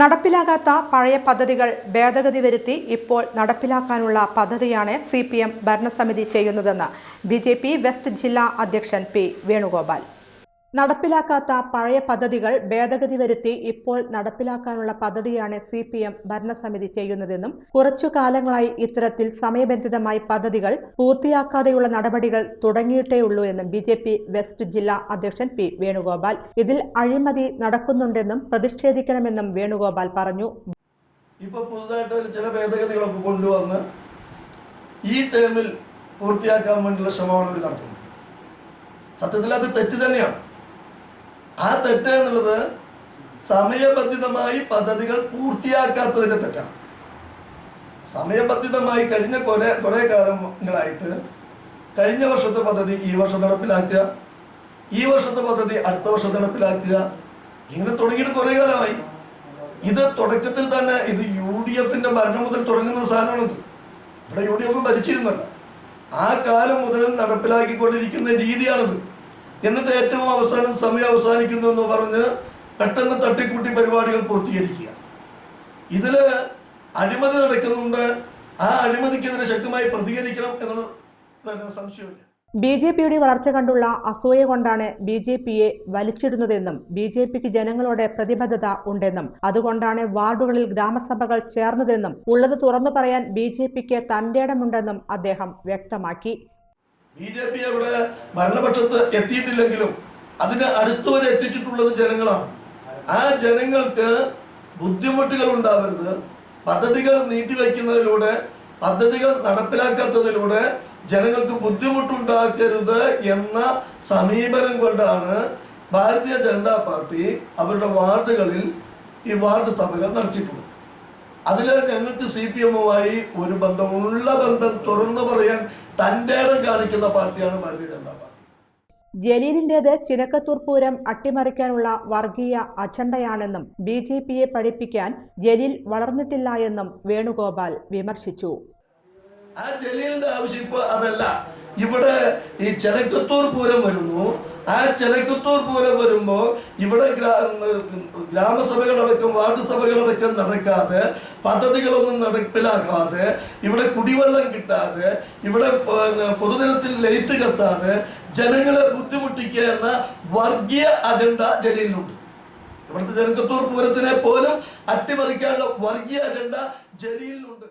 നടപ്പിലാകാത്ത പഴയ പദ്ധതികൾ ഭേദഗതി വരുത്തി ഇപ്പോൾ നടപ്പിലാക്കാനുള്ള പദ്ധതിയാണ് സി പി എം ഭരണസമിതി ചെയ്യുന്നതെന്ന് ബി ജെ പി വെസ്റ്റ് ജില്ലാ അധ്യക്ഷൻ പി വേണുഗോപാൽ. നടപ്പിലാക്കാത്ത പഴയ പദ്ധതികൾ ഭേദഗതി വരുത്തി ഇപ്പോൾ നടപ്പിലാക്കാനുള്ള പദ്ധതിയാണ് സി പി എം ഭരണസമിതി ചെയ്യുന്നതെന്നും കുറച്ചു കാലങ്ങളായി ഇത്തരത്തിൽ സമയബന്ധിതമായി പദ്ധതികൾ പൂർത്തിയാക്കാതെയുള്ള നടപടികൾ തുടങ്ങിയിട്ടേയുള്ളൂ എന്നും ബി ജെ പി വെസ്റ്റ് ജില്ലാ അധ്യക്ഷൻ പി വേണുഗോപാൽ. ഇതിൽ അഴിമതി നടക്കുന്നുണ്ടെന്നും പ്രതിഷേധിക്കണമെന്നും വേണുഗോപാൽ പറഞ്ഞു. ഇപ്പോൾ പുതുതായിട്ട് ചില ഭേദഗതികളൊക്കെ കൊണ്ടുവന്ന് ഈ ടേമിൽ പൂർത്തിയാക്കാൻ വേണ്ടിയുള്ള ശ്രമമാണ് അവർ നടത്തുന്നത്. സത്യത്തിൽ അത് തെറ്റ് തന്നെയാണ്. ആ തെറ്റ് എന്നുള്ളത് സമയബന്ധിതമായി പദ്ധതികൾ പൂർത്തിയാക്കാത്തതിന്റെ തെറ്റാണ്. സമയബന്ധിതമായി കഴിഞ്ഞ കുറെ കുറേ കാലങ്ങളായിട്ട് കഴിഞ്ഞ വർഷത്തെ പദ്ധതി ഈ വർഷം നടപ്പിലാക്കുക ഈ വർഷത്തെ പദ്ധതി അടുത്ത വർഷം നടപ്പിലാക്കുക ഇങ്ങനെ തുടങ്ങിയിട്ട് കുറേ കാലമായി. ഇത് തുടക്കത്തിൽ തന്നെ ഇത് യു ഡി എഫിന്റെ ഭരണം മുതൽ തുടങ്ങുന്ന സാധനമാണിത്. ഇവിടെ യു ഡി എഫ് ഭരിച്ചിരുന്നല്ല ആ കാലം മുതൽ നടപ്പിലാക്കിക്കൊണ്ടിരിക്കുന്ന രീതിയാണിത്. എന്നിട്ട് ഏറ്റവും അവസാനം സമയം അവസാനിക്കുന്നു എന്ന് പറഞ്ഞ് പെട്ടെന്ന് തട്ടിക്കൂട്ടി പരിപാടികൾ പൂർത്തീകരിക്കുക. ഇതിൽ അഴിമതി നടക്കുന്നുണ്ട്. ആ അഴിമതിക്കെതിരെ ശക്തമായി പ്രതികരിക്കണം എന്നുള്ളത് സംശയമില്ല. ബി ജെ പിയുടെ വളർച്ച കണ്ടുള്ള അസൂയ കൊണ്ടാണ് ബി ജെ പിയെ വലിച്ചിടുന്നതെന്നും ബി ജെ പിക്ക് ജനങ്ങളുടെ പ്രതിബദ്ധത ഉണ്ടെന്നും അതുകൊണ്ടാണ് വാർഡുകളിൽ ഗ്രാമസഭകൾ ചേർന്നതെന്നും ഉള്ളത് തുറന്നു പറയാൻ ബി ജെ പിക്ക് തന്റേടമുണ്ടെന്നും അദ്ദേഹം വ്യക്തമാക്കി. ബി ജെ പി അവിടെ ഭരണപക്ഷത്ത് എത്തിയിട്ടില്ലെങ്കിലും അതിന് അടുത്തുവരെ എത്തിച്ചിട്ടുള്ളത് ജനങ്ങളാണ്. ആ ജനങ്ങൾക്ക് ബുദ്ധിമുട്ടുകൾ ഉണ്ടാവരുത്. പദ്ധതികൾ നീട്ടിവെക്കുന്നതിലൂടെ പദ്ധതികൾ നടപ്പിലാക്കാത്തതിലൂടെ ജനങ്ങൾക്ക് ബുദ്ധിമുട്ടുണ്ടാക്കരുത് എന്ന സമീപനം കൊണ്ടാണ് ഭാരതീയ ജനതാ പാർട്ടി അവരുടെ വാർഡുകളിൽ ഈ വാർഡ് സഭകൾ നടത്തിയിട്ടുള്ളത്. അതിൽ ഞങ്ങൾക്ക് സി പി എമ്മുമായി ഒരു ബന്ധമുള്ള ബന്ധം തുറന്നു പറയാൻ തന്റെ കാണിക്കുന്ന പാർട്ടിയാണ് ഭാരതീയ ജനതാ പാർട്ടി. ജലീലിന്റേത് ചിനക്കത്തൂർ പൂരം അട്ടിമറിക്കാനുള്ള വർഗീയ അജണ്ടയാണെന്നും ബി ജെ പിയെ പഠിപ്പിക്കാൻ ജലീൽ വളർന്നിട്ടില്ല എന്നും വേണുഗോപാൽ വിമർശിച്ചു. ആ ജലീലിന്റെ ആവശ്യം ഇപ്പൊ അതല്ല. ഇവിടെ ഈ ചെനക്കത്തൂർ പൂരം വരുന്നു. ആ ചെനക്കത്തൂർ പൂരം വരുമ്പോ ഇവിടെ ഗ്രാ- ഗ്രാമസഭകളടക്കം വാർഡ് സഭകളടക്കം നടക്കാതെ പദ്ധതികളൊന്നും നടപ്പിലാക്കാതെ ഇവിടെ കുടിവെള്ളം കിട്ടാതെ ഇവിടെ പൊതുദിനത്തിൽ ലൈറ്റ് കത്താതെ ജനങ്ങളെ ബുദ്ധിമുട്ടിക്കുക എന്ന വർഗീയ അജണ്ട ജലീലിനുണ്ട് ഇവിടുത്തെ ജനകത്തൂർ പൂരത്തിനെ പോലും അട്ടിമറിക്കാനുള്ള വർഗീയ അജണ്ട ജലീലിനുണ്ട്